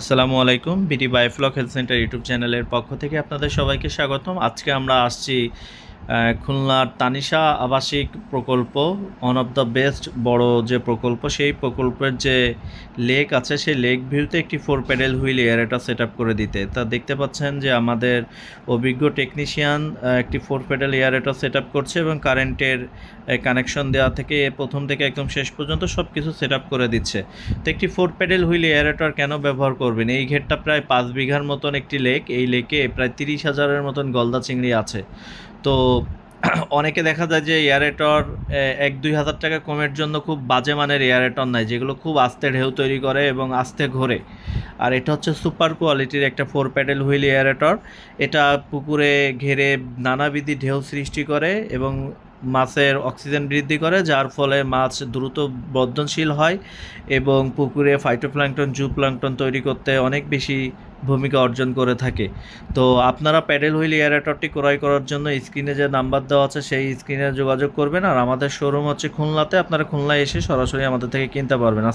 আসসালামু আলাইকুম BD biofloc health centre YouTube চ্যানেলের পক্ষ থেকে আপনাদের সবাইকে স্বাগতম। আজকে আমরা আসছি খুলনার তানিশা আবাসিক প্রকল্প ওয়ান অফ দ্য বেস্ট বড় যে প্রকল্প, সেই প্রকল্পের যে লেক আছে, সেই লেক ভিউতে একটি ফোর প্যাডেল হুইল এয়ারেটা সেট করে দিতে। তা দেখতে পাচ্ছেন যে আমাদের অভিজ্ঞ টেকনিশিয়ান একটি ফোর প্যাডেল এয়ারেটা সেট করছে এবং কারেন্টের কানেকশন দেওয়া থেকে প্রথম থেকে একদম শেষ পর্যন্ত সব কিছু সেট করে দিচ্ছে। তো একটি ফোর প্যাডেল হুইল এয়ারেটর কেন ব্যবহার করবেন? এই ঘেরটা প্রায় পাঁচ বিঘার মতন একটি লেক। এই লেকে প্রায় তিরিশ হাজারের মতন গলদা চিংড়ি আছে। তো অনেকে দেখা যায় যে এয়ারেটর এক দুই হাজার টাকা কমের জন্য খুব বাজে মানের এয়ারেটর নেয়, যেগুলো খুব আস্তে ঢেউ তৈরি করে এবং আস্তে ঘোরে। আর এটা হচ্ছে সুপার কোয়ালিটির একটা ফোর প্যাডেল হুইল এয়ারেটর এটা পুকুরে ঘেরে নানাবিধি ঢেউ সৃষ্টি করে এবং মাছের অক্সিজেন বৃদ্ধি করে, যার ফলে মাছ দ্রুত বর্ধনশীল হয় এবং পুকুরে ফাইটোপ্ল্যাঙ্কটন জুপ্ল্যাঙ্কটন তৈরি করতে অনেক বেশি ভূমিকা অর্জন করে থাকে। তো আপনারা প্যাডেল হুইল এয়ারেটরটি ক্রয় করার জন্য স্ক্রিনে যে নাম্বার দেওয়া আছে, সেই স্ক্রিনে যোগাযোগ করবেন। আর আমাদের শোরুম হচ্ছে খুলনাতে, আপনারা খুলনায় এসে সরাসরি আমাদের থেকে কিনতে পারবেন।